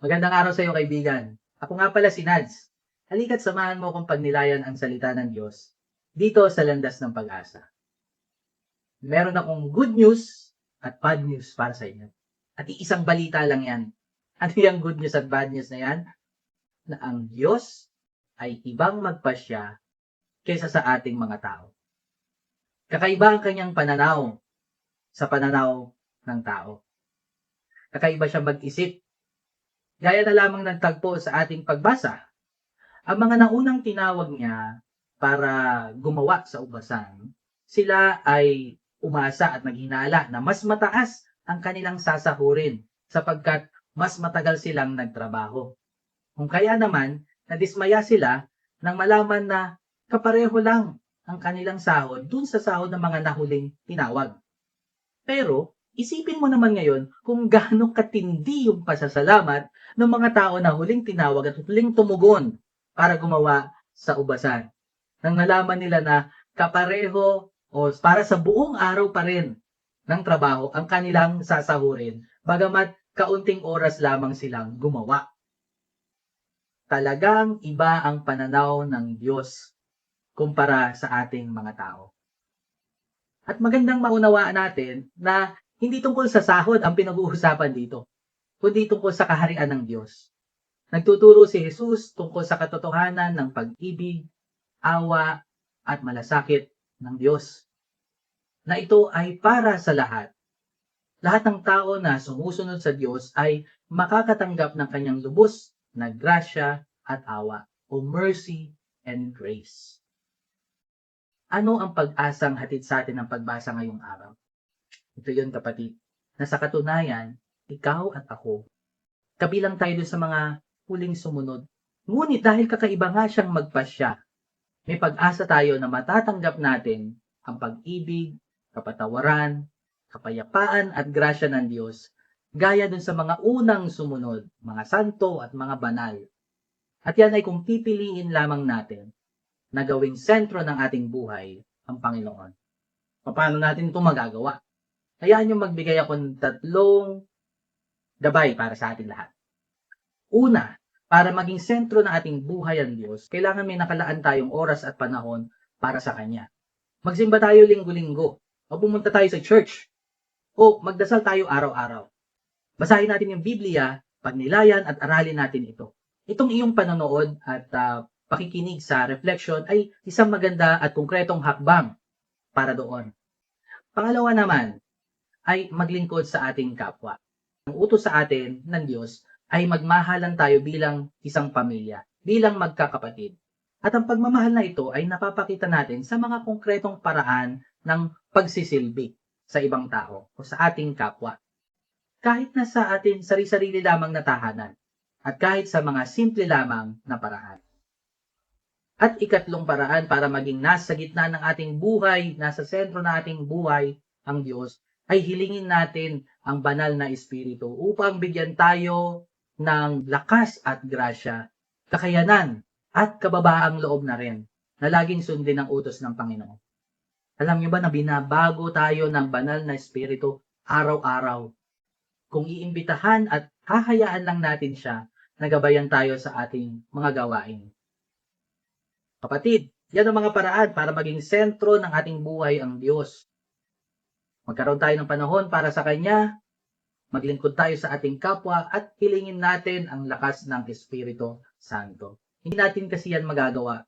Magandang araw sa iyo kaibigan. Ako nga pala si Nads. Halika't samahan mo akong pagnilayan ang salita ng Diyos dito sa landas ng pag-asa. Meron akong good news at bad news para sa inyo. At isang balita lang yan. Ano yung good news at bad news na yan? Na ang Diyos ay ibang magpasya kaysa sa ating mga tao. Kakaiba ang kanyang pananaw sa pananaw ng tao. Kakaiba siya mag-isip Gaya na lamang nagtagpo sa ating pagbasa, ang mga naunang tinawag niya para gumawa sa ubasan, sila ay umasa at naghinala na mas mataas ang kanilang sasahurin sapagkat mas matagal silang nagtrabaho. Kung kaya naman, nadismaya sila nang malaman na kapareho lang ang kanilang sahod dun sa sahod ng mga nahuling tinawag. Pero, isipin mo naman ngayon kung gaano katindi yung pasasalamat ng mga tao na huling tinawag at huling tumugon para gumawa sa ubasan. Nang nalaman nila na kapareho o para sa buong araw pa rin ng trabaho ang kanilang sasahurin, bagamat kaunting oras lamang silang gumawa. Talagang iba ang pananaw ng Diyos kumpara sa ating mga tao. At magandang maunawaan natin na hindi tungkol sa sahod ang pinag-uusapan dito, kundi tungkol sa kaharian ng Diyos. Nagtuturo si Jesus tungkol sa katotohanan ng pag-ibig, awa, at malasakit ng Diyos. Na ito ay para sa lahat. Lahat ng tao na sumusunod sa Diyos ay makakatanggap ng kanyang lubos na grasya at awa o mercy and grace. Ano ang pag-asang hatid sa atin ng pagbasa ngayong araw? Ito yun kapatid, na sa katunayan, ikaw at ako, kabilang tayo sa mga huling sumunod. Ngunit dahil kakaiba nga siyang magpasya, may pag-asa tayo na matatanggap natin ang pag-ibig, kapatawaran, kapayapaan at grasya ng Diyos gaya dun sa mga unang sumunod, mga santo at mga banal. At yan ay kung pipiliin lamang natin na gawing sentro ng ating buhay ang Panginoon. Paano natin ito magagawa? Hayaan nyo magbigay ako ng tatlong gabay para sa ating lahat. Una, para maging sentro ng ating buhay ang Diyos, kailangan may nakalaan tayong oras at panahon para sa Kanya. Magsimba tayo linggo-linggo, o pumunta tayo sa church, o magdasal tayo araw-araw. Basahin natin yung Biblia, pagnilayan at aralin natin ito. Itong iyong panonood at uh, pakikinig sa reflection ay isang maganda at konkretong hakbang para doon. Pangalawa naman, ay maglingkod sa ating kapwa. Ang utos sa atin ng Diyos ay magmahalan tayo bilang isang pamilya, bilang magkakapatid. At ang pagmamahal na ito ay napapakita natin sa mga konkretong paraan ng pagsisilbi sa ibang tao o sa ating kapwa. Kahit na sa ating sarili-sarili lamang na tahanan at kahit sa mga simple lamang na paraan. At ikatlong paraan para maging nasa gitna ng ating buhay, nasa sentro ng ating buhay ang Diyos, ay hilingin natin ang banal na Espiritu upang bigyan tayo ng lakas at grasya, kakayanan at kababaang loob na rin na laging sundin ang utos ng Panginoon. Alam niyo ba na binabago tayo ng banal na Espiritu araw-araw? Kung iimbitahan at hahayaan lang natin siya, nagabayan tayo sa ating mga gawain. Kapatid, yan ang mga paraan para maging sentro ng ating buhay ang Diyos. Magkaroon tayo ng panahon para sa Kanya, maglingkod tayo sa ating kapwa at hilingin natin ang lakas ng Espiritu Santo. Hindi natin kasi yan magagawa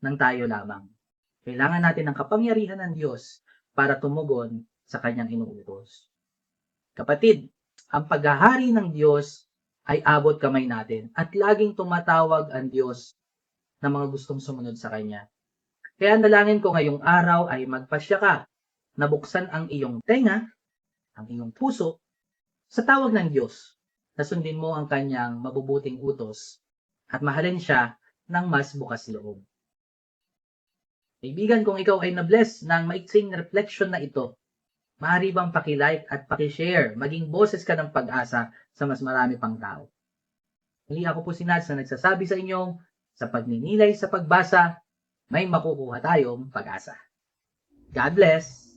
ng tayo lamang. Kailangan natin ng kapangyarihan ng Diyos para tumugon sa Kanyang inuutos. Kapatid, ang paghahari ng Diyos ay abot kamay natin at laging tumatawag ang Diyos na mga gustong sumunod sa Kanya. Kaya dalangin ko ngayong araw ay magpasya ka nabuksan ang iyong tenga, ang iyong puso, sa tawag ng Diyos na sundin mo ang kanyang mabubuting utos at mahalin siya ng mas bukas loob. Kaibigan, kung ikaw ay nabless ng maiksing reflection na ito, maaari bang pakilike at pakishare, maging boses ka ng pag-asa sa mas marami pang tao. Muli ako po si Nats na nagsasabi sa inyong sa pagninilay sa pagbasa, may makukuha tayong pag-asa. God bless!